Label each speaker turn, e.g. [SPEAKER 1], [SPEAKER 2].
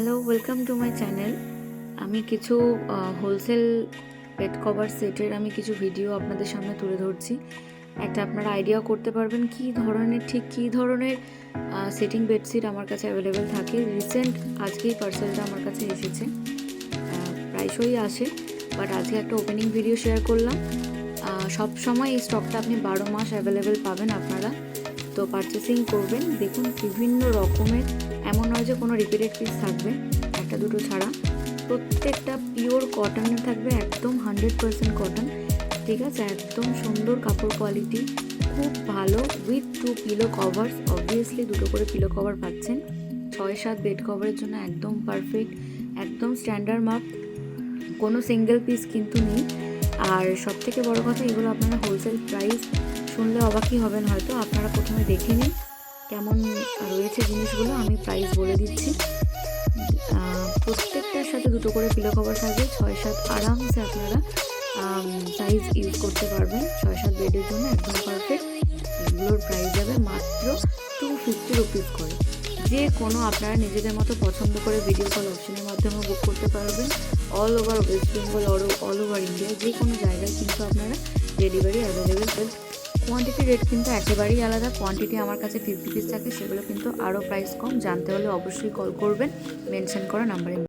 [SPEAKER 1] Hello welcome to my channel আমি কিছু wholesale bed cover সেটের আমি কিছু ভিডিও আপনাদের সামনে তুলে ধরছি। একটা আপনারা আইডিয়া করতে পারবেন কি ধরনের, ঠিক কি ধরনের সেটিং বেডশিট আমার কাছে অ্যাভেলেবেল থাকে। রিসেন্ট আজকেই পার্সেলটা আমার কাছে এসেছে। প্রায়শই আসে বাট আজকে একটা ওপেনিং ভিডিও শেয়ার করলাম। সব সময় এই স্টকটা আপনি বারো মাস অ্যাভেলেবেল পাবেন আপনারা। তো পারচেসিং করবেন। দেখুন, বিভিন্ন রকমের, এমন নয় যে কোনো রিপিটেড পিস থাকবে, একটা দুটো ছাড়া। প্রত্যেকটা পিওর কটনের থাকবে, একদম হান্ড্রেড পার্সেন্ট কটন ঠিক আছে? একদম সুন্দর কাপড় কোয়ালিটি খুব ভালো with two pillow covers obviously দুটো করে পিলো কভার পাচ্ছেন। ছয়, সাত বেড কভারের জন্য একদম পারফেক্ট একদম স্ট্যান্ডার্ড মাপ কোনো সিঙ্গেল পিস কিন্তু নেই। আর সব থেকে বড় কথা, এগুলো আপনারা হোলসেল প্রাইস শুনলে অবাকই হবেন হয়তো, আপনারা প্রথমে দেখে নিন কেমন রয়েছে জিনিসগুলো, আমি প্রাইস বলে দিচ্ছি। প্রত্যেকটার সাথে দুটো করে পিলো কভার থাকবে ছয় সাত আরামসে আপনারা সাইজ ইউজ করতে পারবেন। ছয় সাত বেডের জন্য একদম পারফেক্ট এগুলোর প্রাইস যাবে মাত্র টু ফিফটি রুপিস করে। যে কোনো আপনারা নিজেদের মতো পছন্দ করে ভিডিও কল অপশনের মাধ্যমে বুক করতে পারবেন। All over West Bengal all over India যে কোনো জায়গায় কিন্তু আপনারা ডেলিভারি অ্যাভেলেবেল কোয়ান্টিটি রেট কিন্তু একেবারেই আলাদা। কোয়ান্টিটি আমার কাছে ফিফটি পিস থাকে, সেগুলো কিন্তু আরও প্রাইস কম। জানতে হলে অবশ্যই কল করবেন মেনশন করা নাম্বারে